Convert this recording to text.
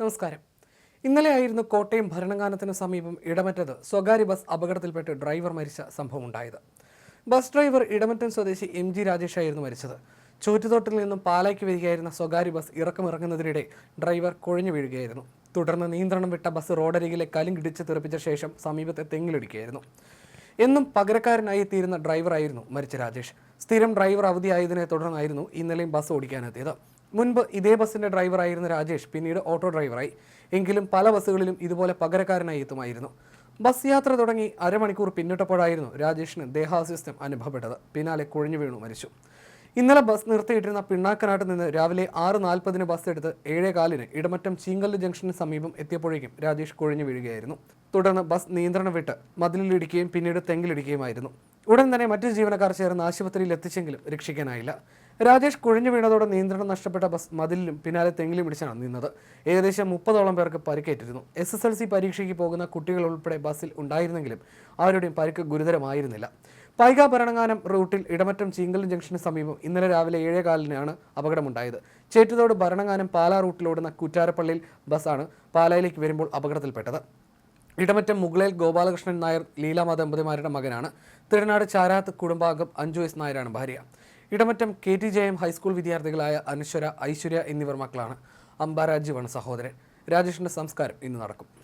നമസ്കാരം. ഇന്നലെയായിരുന്നു കോട്ടയം ഭരണങ്ങാനത്തിന് സമീപം ഇടമറ്റത് സ്വകാര്യ ബസ് അപകടത്തിൽപ്പെട്ട് ഡ്രൈവർ മരിച്ച സംഭവം ഉണ്ടായത് ബസ് ഡ്രൈവർ ഇടമറ്റൻ സ്വദേശി എം ജി രാജേഷായിരുന്നു മരിച്ചത്. ചോറ്റുതോട്ടിൽ നിന്നും പാലായ്ക്ക് വരികയായിരുന്ന സ്വകാര്യ ബസ് ഇറക്കമിറങ്ങുന്നതിനിടെ ഡ്രൈവർ കുഴഞ്ഞു വീഴുകയായിരുന്നു. തുടർന്ന് നിയന്ത്രണം വിട്ട ബസ് റോഡരികിലെ കലിങ്കിടിച്ച് തെറിപ്പിച്ച ശേഷം സമീപത്തെ തെങ്ങിലിടിക്കുകയായിരുന്നു. എന്നും പകരക്കാരനായി എത്തിയിരുന്ന ഡ്രൈവറായിരുന്നു മരിച്ച രാജേഷ്. സ്ഥിരം ഡ്രൈവർ അവധിയായതിനെ തുടർന്നായിരുന്നു ഇന്നലെയും ബസ് ഓടിക്കാനെത്തിയത്. മുൻപ് ഇതേ ബസ്സിന്റെ ഡ്രൈവറായിരുന്ന രാജേഷ് പിന്നീട് ഓട്ടോ ഡ്രൈവറായി. എങ്കിലും പല ബസ്സുകളിലും ഇതുപോലെ പകരക്കാരനായി എത്തുമായിരുന്നു. ബസ് യാത്ര തുടങ്ങി അരമണിക്കൂർ പിന്നിട്ടപ്പോഴായിരുന്നു രാജേഷിന് ദേഹാസ്വസ്ഥ്യം അനുഭവപ്പെട്ടത്. പിന്നാലെ കുഴഞ്ഞു വീണു മരിച്ചു. ഇന്നലെ ബസ് നിർത്തിയിട്ടിരുന്ന പിണ്ണാക്കനാട്ട് നിന്ന് രാവിലെ ആറ് നാൽപ്പതിന് ബസ് എടുത്ത് ഏഴേ കാലിന് ഇടമറ്റം ചീങ്കല്ല് ജംഗ്ഷന് സമീപം എത്തിയപ്പോഴേക്കും രാജേഷ് കുഴഞ്ഞു വീഴുകയായിരുന്നു. തുടർന്ന് ബസ് നിയന്ത്രണം വിട്ട് മതിലിലിടിക്കുകയും പിന്നീട് തെങ്ങിലിടിക്കുകയുമായിരുന്നു. ഉടൻ തന്നെ മറ്റു ജീവനക്കാർ ചേർന്ന് ആശുപത്രിയിൽ എത്തിച്ചെങ്കിലും രക്ഷിക്കാനായില്ല. രാജേഷ് കുഴഞ്ഞു വീണതോടെ നിയന്ത്രണം നഷ്ടപ്പെട്ട ബസ് മതിലിലും പിന്നാലെ തെങ്ങിലും ഇടിച്ചാണ് നിന്നത് ഏകദേശം മുപ്പതോളം പേർക്ക് പരിക്കേറ്റിരുന്നു. എസ് എസ് എൽ സി പരീക്ഷയ്ക്ക് പോകുന്ന കുട്ടികൾ ഉൾപ്പെടെ ബസ്സിൽ ഉണ്ടായിരുന്നെങ്കിലും അവരുടെയും പരിക്ക് ഗുരുതരമായിരുന്നില്ല. പൈക ഭരണങ്ങാനം റൂട്ടിൽ ഇടമറ്റം ചീങ്കൽ ജംഗ്ഷന് സമീപം ഇന്നലെ രാവിലെ ഏഴേകാലിനാണ് അപകടമുണ്ടായത്. ചേറ്റുതോട് ഭരണങ്ങാനം പാലാ റൂട്ടിലോടുന്ന കുറ്റാരപ്പള്ളിയിൽ ബസ്സാണ് പാലായിലേക്ക് വരുമ്പോൾ അപകടത്തിൽപ്പെട്ടത്. ഇടമറ്റം മുകളേൽ ഗോപാലകൃഷ്ണൻ നായർ ലീലാമ ദമ്പതിമാരുടെ മകനാണ്. തിരുനാട് ചാരാത്ത് കുടുംബാംഗം അഞ്ജു എസ് നായരാണ് ഭാര്യ. Idamattom K T J M high school വിദ്യാർത്ഥികളായ Anaswara Aishwarya എന്നിവർ മക്കളാണ്. അംബാരാജ്യമാണ് സഹോദരൻ. രാജേഷിന്റെ സംസ്കാരം ഇന്ന് നടക്കും.